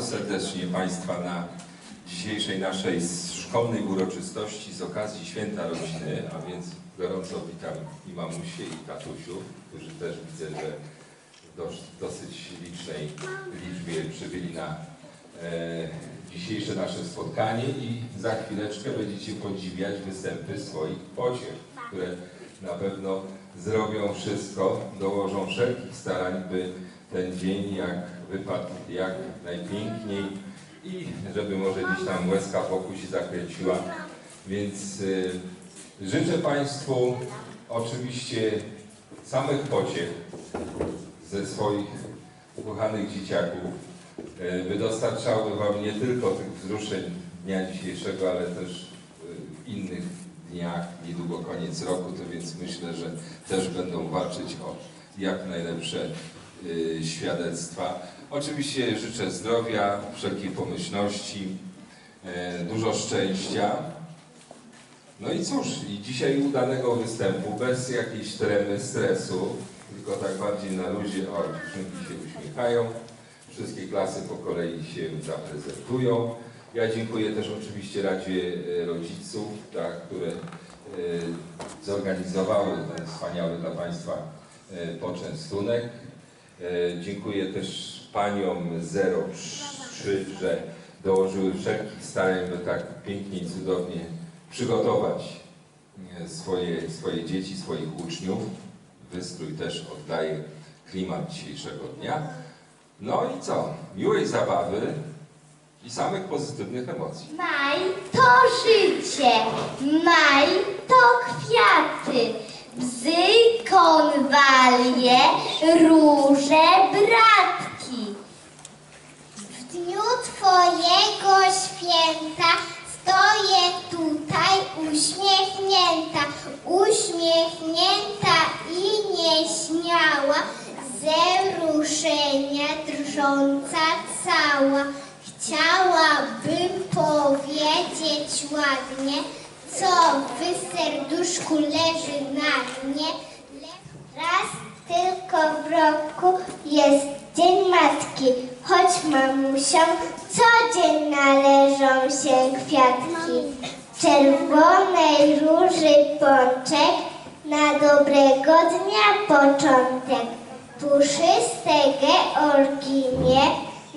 bardzo serdecznie Państwa na dzisiejszej naszej szkolnej uroczystości z okazji Święta Rodziny, a więc gorąco witam i mamusie i tatusiów, którzy też widzę, że w dosyć licznej liczbie przybyli na e, dzisiejsze nasze spotkanie i za chwileczkę będziecie podziwiać występy swoich pociech, które na pewno zrobią wszystko, dołożą wszelkich starań, by ten dzień jak wypadł jak najpiękniej i żeby może gdzieś tam łezka wokół się zakręciła. Więc y, życzę Państwu oczywiście samych pociech ze swoich ukochanych dzieciaków, y, by dostarczały Wam nie tylko tych wzruszeń dnia dzisiejszego, ale też w innych dniach, niedługo koniec roku, to więc myślę, że też będą walczyć o jak najlepsze y, świadectwa. Oczywiście życzę zdrowia, wszelkiej pomyślności, e, dużo szczęścia. No i cóż, i dzisiaj udanego występu, bez jakiejś tremy, stresu, tylko tak bardziej na luzie, o, dziewczynki się uśmiechają, wszystkie klasy po kolei się zaprezentują. Ja dziękuję też oczywiście Radzie e, Rodziców, tak, które e, zorganizowały ten wspaniały dla Państwa poczęstunek. Dziękuję też Paniom 03, że dołożyły wszelkich starań, by tak pięknie i cudownie przygotować e, swoje, swoje dzieci, swoich uczniów. Wystrój też oddaje klimat dzisiejszego dnia. No i co? Miłej zabawy i samych pozytywnych emocji. Maj to życie, maj to kwiaty, bzy, konwalie, róże, bratki. Twojego święta stoję tutaj uśmiechnięta, uśmiechnięta i nieśmiała, ze wzruszenia drżąca cała. Chciałabym powiedzieć ładnie, co w serduszku leży na mnie. Raz tylko w roku jest Dzień Matki, choć mamusiom co dzień należą się kwiatki. Czerwonej róży pączek, na dobrego dnia początek. Puszyste georginie,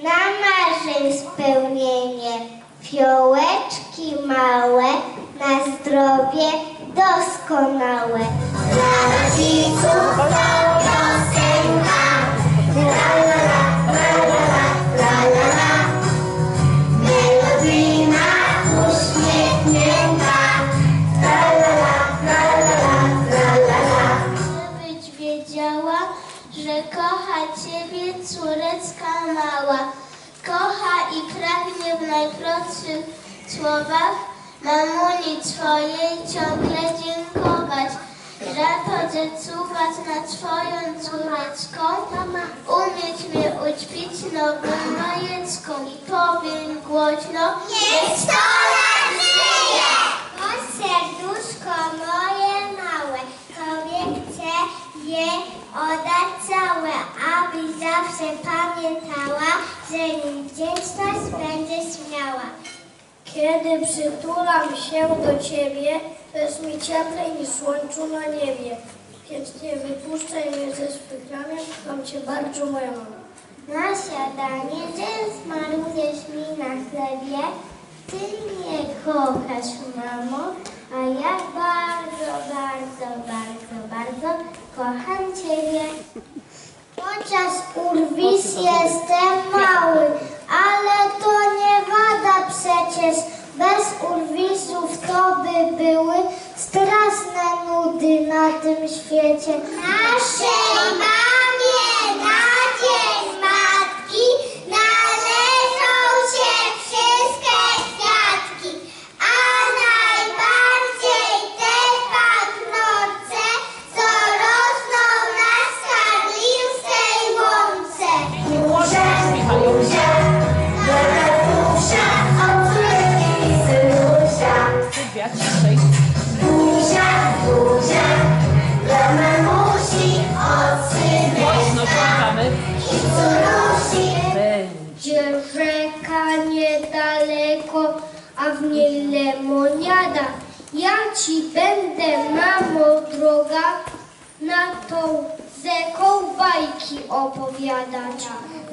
na marzeń spełnienie. Fiołeczki małe, na zdrowie doskonałe. Dla rodziców to piosenka. La Ciebie córeczka mała. Kocha i pragnie w najprostszych słowach mamuni Twojej ciągle dziękować. Za to, że czuwasz nad swoją córeczką, umieć mnie ućpić nowym bajeczką. I powiem głośno, Niech sto lat żyje! O serduszko moje małe, Tobie chcę je oddać całe, abyś zawsze pamiętała, że nim wdzięczność będziesz miała. Kiedy przytulam się do Ciebie, to jest mi cieplej niż słońcu na niebie. Więc nie wypuszczaj mnie ze swych ramion, kocham Cię bardzo, mama. Na śniadanie, że smarujesz mi na chlebie, Ty mnie kochasz, mamo, a ja bardzo, bardzo, bardzo, bardzo kocham Ciebie. Chociaż urwis jestem mały, ale to nie wada przecież. Bez urwisów to by były straszne nudy na tym świecie. Naszej mamie ja ciszej. Buzia, buzia, dla mamusi odsynek. Głośno płakamy. I co nosi będzie rzeka niedaleko, a w niej lemoniada. Ja ci będę, mamo droga, na tą zeką bajki opowiadać.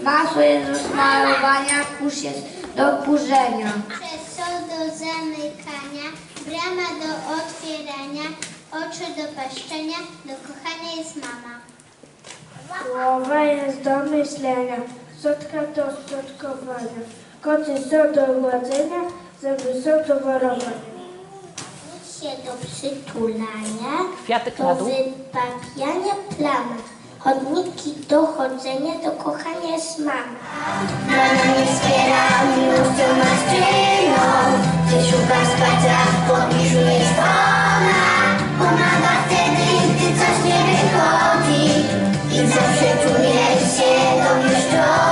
Masło jest do smarowania, kurz jest do kurzenia. Krzesło do zamykania brama do otwierania, oczy do paszczenia, do kochania jest mama. Głowa jest do myślenia, sotka do szczotkowania, koty są do gładzenia, zęby są do warowania. się do przytulania, Kwiatek do na dół. wypapiania plamy. Chodniki do chodzenia, do kochania jest mama. Mama mnie wspiera miłością matczyną Gdy szukam wsparcia, w pobliżu jest ona Pomaga wtedy, gdy coś nie wychodzi. I zawsze czuję się domieszczona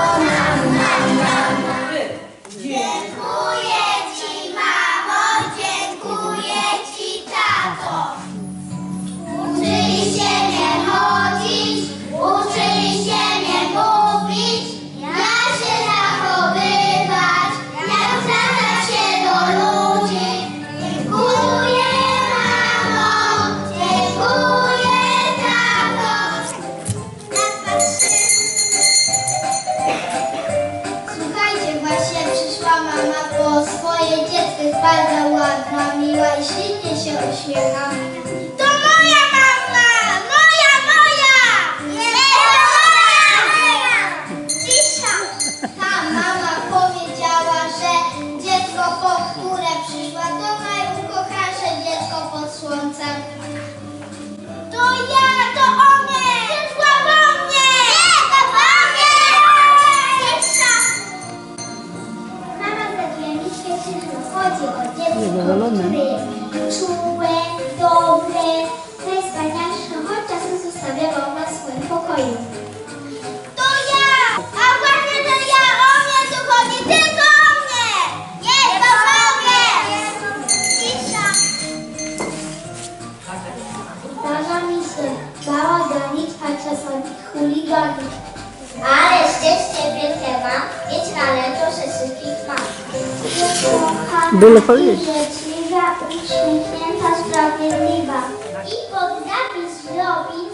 Byle powiedzieć. Życzliwa, uśmiechnięta, sprawiedliwa. I pod napis zrobić,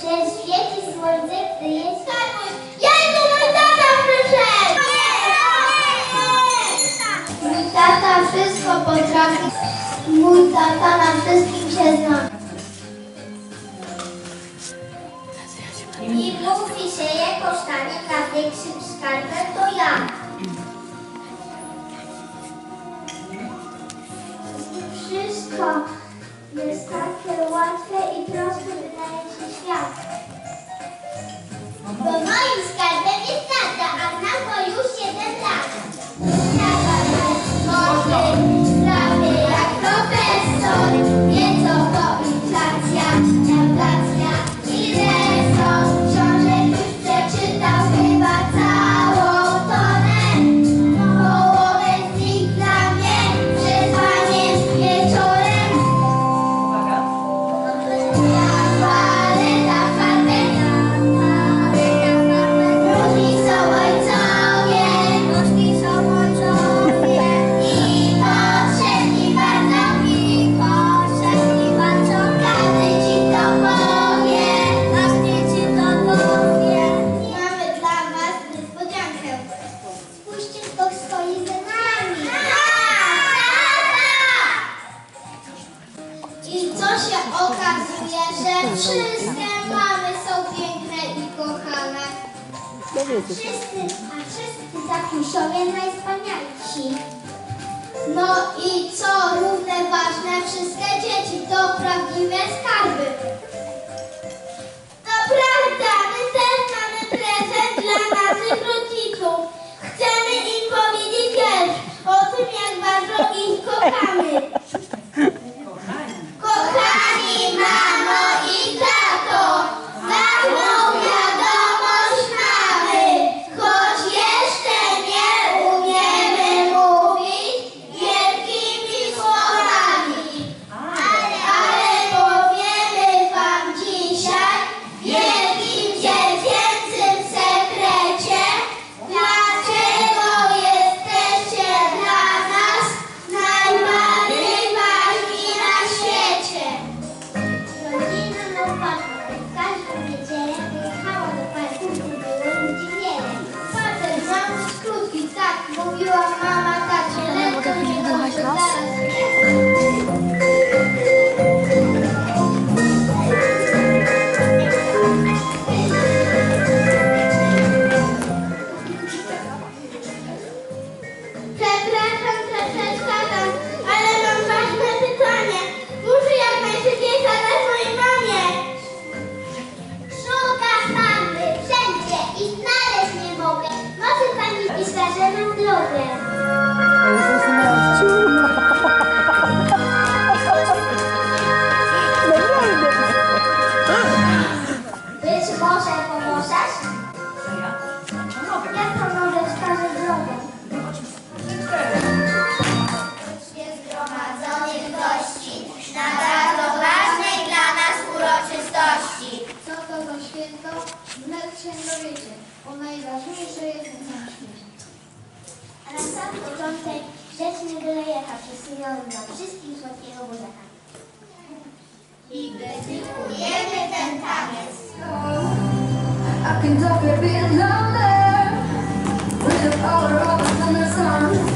że świeci słońce, gdy jest skarbuś. Jajku, mój tata przyszedł! Mój tata wszystko potrafi. Mój tata na wszystkim się zna. I mówi się, jako stanie największym skarbem, to ja. Bardzo priorytet, bo najważniejsze jest na świecie. A na sam początek grzecznie byle jechał przez dla wszystkich słodkiego buziaka. I dedykujemy ten taniec. I can talk a bit longer With the power of the sun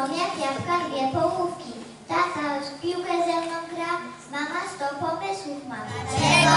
Są jak jabłka dwie połówki. Tata piłkę ze mną gra, mama sto pomysłów ma. Czego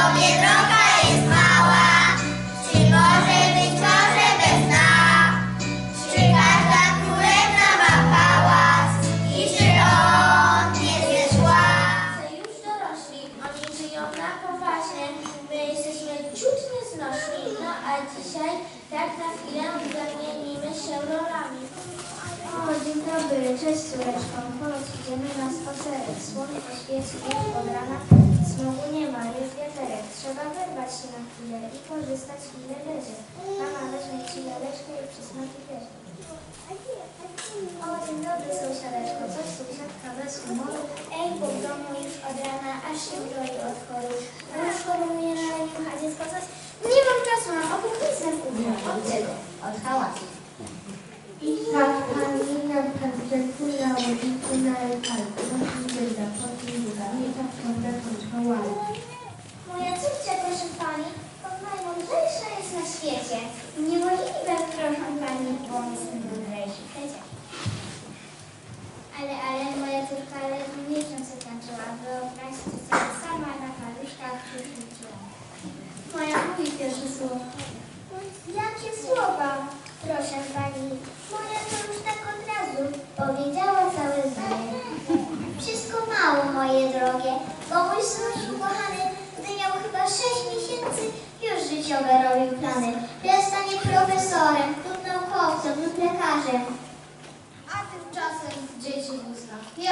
skomor. Ej, po domu już od rana, aż się broi od choru. Łóżko rumieniem, a dziecko coś. Nie mam czasu na okropnicę w Od czego? Od hałasu.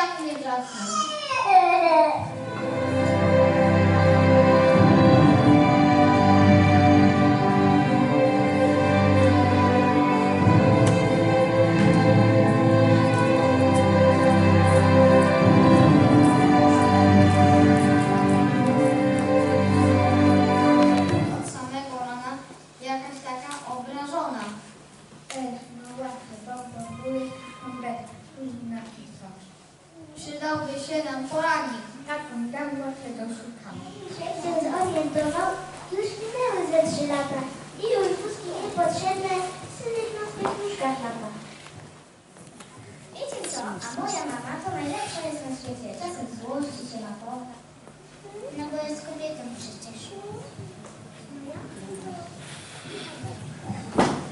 a concentração. mama to najlepsza jest na świecie. Czasem złości się ma pokocha. No bo jest kobietą przecież.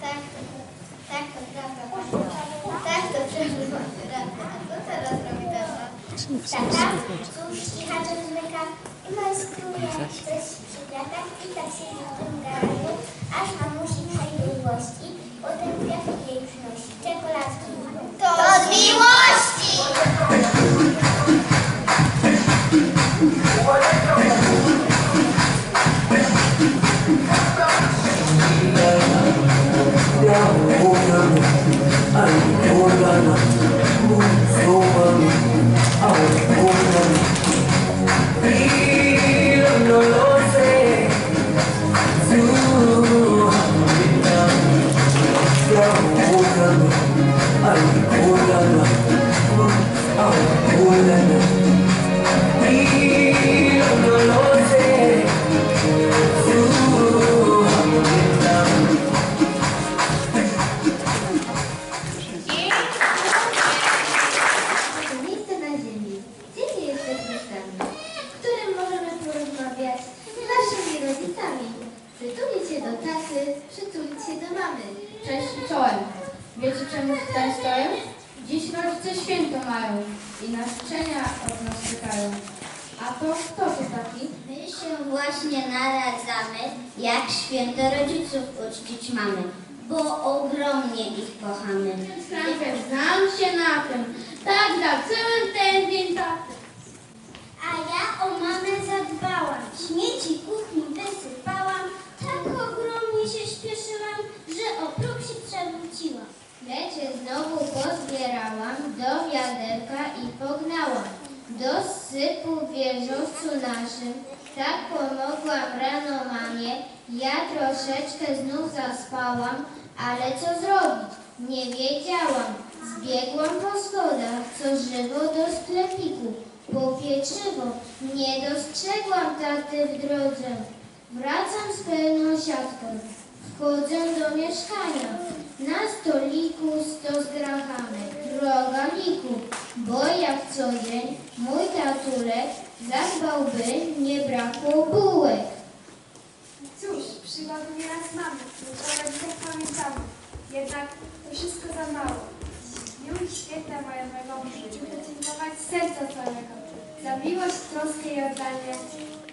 Tak, tak to prawda. Tak to prawda, tak, prawda. A co teraz robi tata? Tata, cóż, cichaczem zmyka i majskruje coś przy bratach i tak się na tym garażu, aż mamusi przejdzie złości, potem kwiaty jej przynosi, czekoladki. To miło! Naradzamy, jak święto rodziców uczcić mamy, bo ogromnie ich kochamy. Znam się na tym. Tak, za cały ten dzień tak. A ja o mamę zadbałam, śmieci kuchni wysypałam, tak ogromnie się śpieszyłam, że o próg się przewróciłam. Lecie znowu pozbierałam, do wiaderka i pognałam. Do sypu w wieżowcu naszym, tak pomogłam rano mamie. Ja troszeczkę znów zaspałam, ale co zrobić? Nie wiedziałam. Zbiegłam po schodach, co żywo do sklepiku. Po pieczywo nie dostrzegłam taty w drodze. Wracam z pełną siatką. Wchodzę do mieszkania. Na stoliku sto z grachanek, rogaliku, bo jak co dzień mój tatulek zadbałby, nie brakło bułek. Cóż, przygody nieraz mamy, o rodzicach pamiętamy. Jednak to wszystko za mało. I święta majowego chcę podziękować z serca całego za miłość, troskę i oddanie,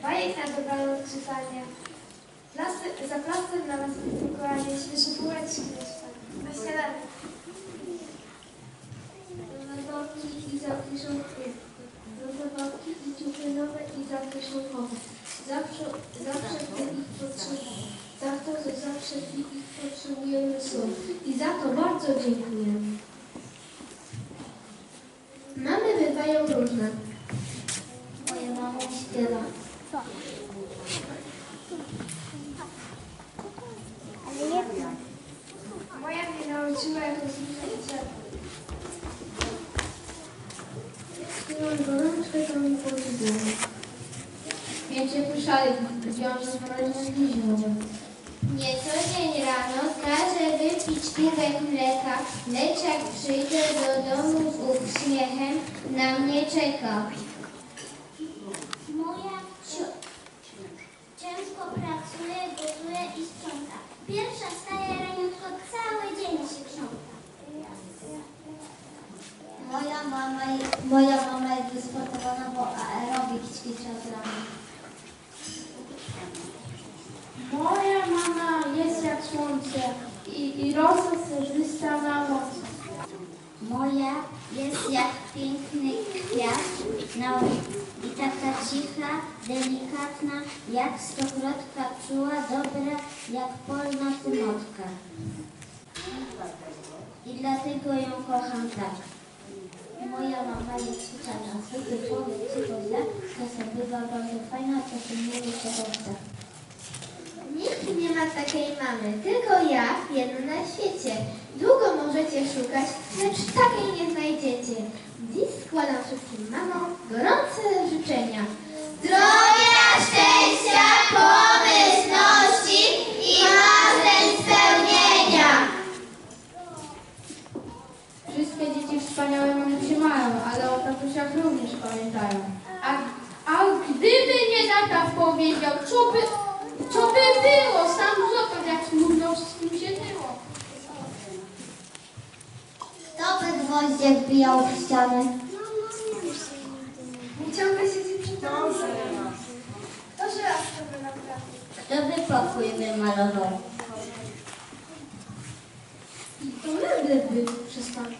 bajek na dobranoc czytanie, za plaster dla nas wydrukowanie, świeże bułeczki śniadanie. Zabawki i zakieszonki, zabawki i ciuchy nowe i zakieszonkowe. Zawsze, zawsze gdy ich potrzebujemy, za to, że zawsze gdy ich potrzebujemy są. I za to bardzo dziękujemy. Mamy bywają różne. Moja mama śpiewa. Moja mnie nauczyła, jak rozliczać drzewo. Mam gorączkę, to mi powiedziała. Więc się puszczali, wiąże w rodzinie bliźniowym. Nie co dzień rano każę wypić kubek mleka, lecz jak przyjdę do domu z uśmiechem, na mnie czeka. Moja cio- ciężko pracuje, gotuje i sprząta. Pierwsza staje raniutko, cały dzień się krząta. Moja mama, moja mama jest wysportowana, bo aerobik ćwiczy od rana. Moja mama jest jak słońce i, i rosa srebrzysta na noc. Moja jest jak piękny kwiat na i taka cicha, delikatna, jak stokrotka czuła, dobra, jak polna tymotka. I dlatego ją kocham tak. Moja mama jest czy to źle, czasem bywa bardzo fajna, czasem nie chce. Nikt nie ma takiej mamy, tylko ja, jedna na świecie. Długo możecie szukać, lecz takiej nie znajdziecie. Dziś składam wszystkim mamom gorące życzenia. Zdrowia, szczęścia, pomyślności i marzeń spełnienia. Wszystkie dzieci wspaniałe mamusie mają, ale o tatusiach również pamiętają. A, a gdyby nie tata powiedział, co by, co by było? Sam zobacz, jak smutno wszystkim się było. Kto by gwoździe wbijał w ściany? Nie ciągle siedzi przy telewizorze. Kto żelaz sobie naprawdę? Kto by pokój wymalował? To meble by przestali.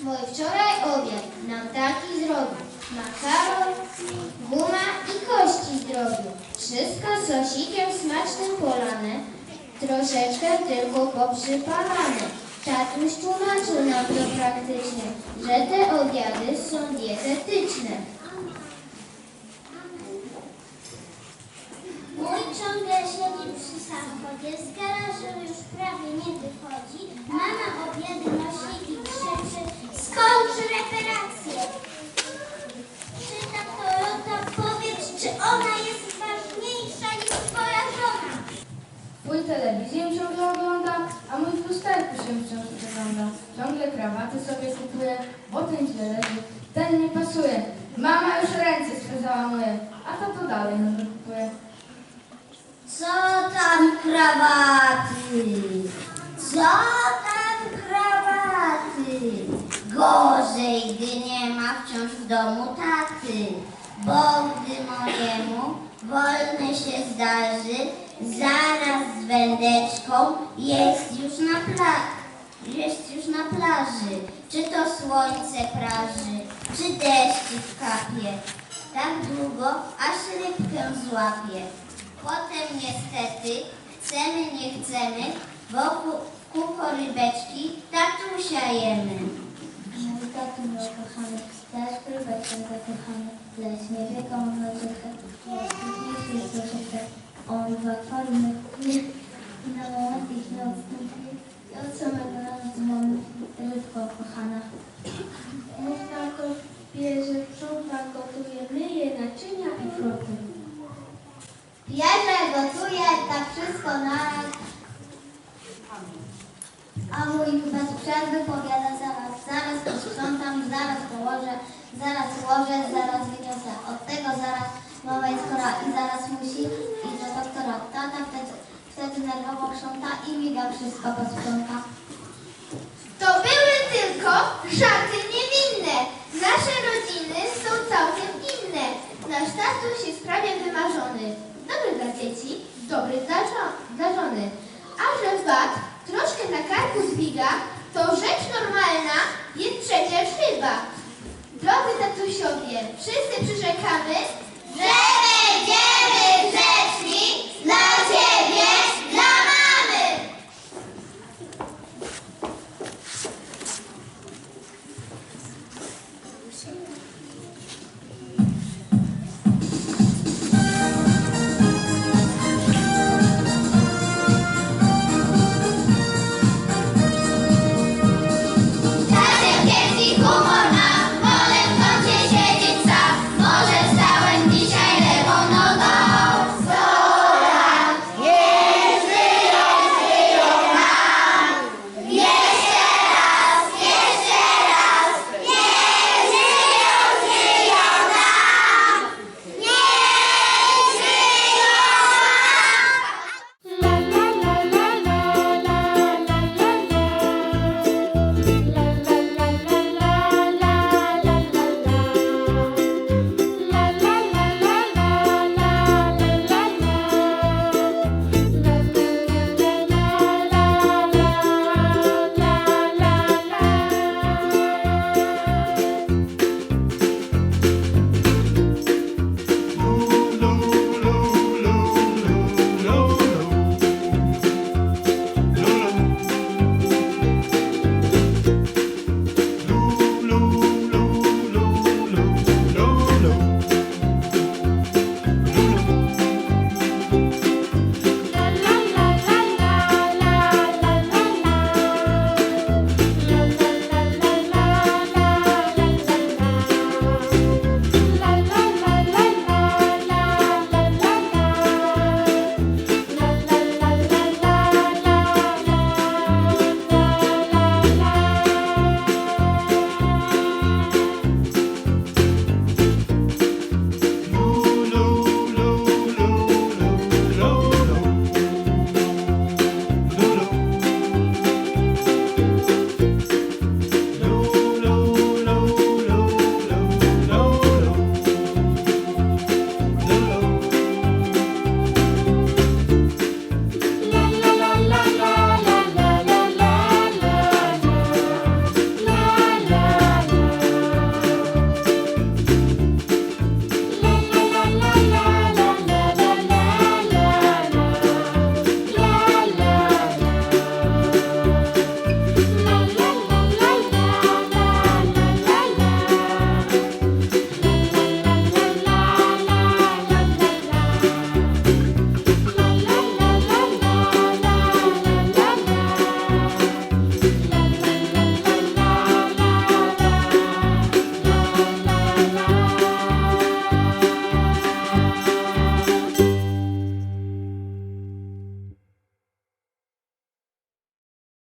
Mój wczoraj obiad nam taki zrobił. Makaron, guma i kości zdrowiu. Wszystko sosikiem smacznym polane. Troszeczkę tylko poprzypalane. Tatuś tłumaczył nam to praktycznie, że te obiady są dietetyczne. Mój ciągle siedzi przy samochodzie, z garażu już prawie nie wychodzi. Mama obiady nosi i krzyczy, skończ reparację. Czyta Toyota, powiedz, czy ona jest ważniejsza niż twoja żona. Mój telewizję ciągle ogląda, a mój w lusterku się wciąż przegląda. Ciągle krawaty sobie kupuje, bo ten źle leży, ten nie pasuje. Mama już ręce swe załamuje, a tato dalej nowe kupuje. Co tam krawaty? Co tam krawaty? Gorzej, gdy nie ma wciąż w domu taty, bo gdy mojemu wolne się zdarzy, zaraz wędeczką jest już na plaży. Jest już na plaży, czy to słońce praży, czy deszczyk kapie. Tak długo, aż rybkę złapie. Potem niestety, chcemy nie chcemy, wokół kółko rybeczki tatusia jemy. Mój tatu mój kochany, też rybeczkę zakochany, lecz nie wie komu nadziekę, jest jest troszeczkę, on w akwarium nie na moment ich nie odstępuje. I od samego rana z mamy rybko kochana. Można go bierze, sprząta, gotuje, myje naczynia i froty. Bierze, gotuje, tak wszystko naraz. A mój bez przerwy powiada zaraz, zaraz posprzątam, zaraz położę, zaraz ułożę, zaraz wyniosę. Od tego zaraz mama jest chora i zaraz musi iść do doktora. Tata wtedy, wtedy nerwowo krząta i miga wszystko posprząta.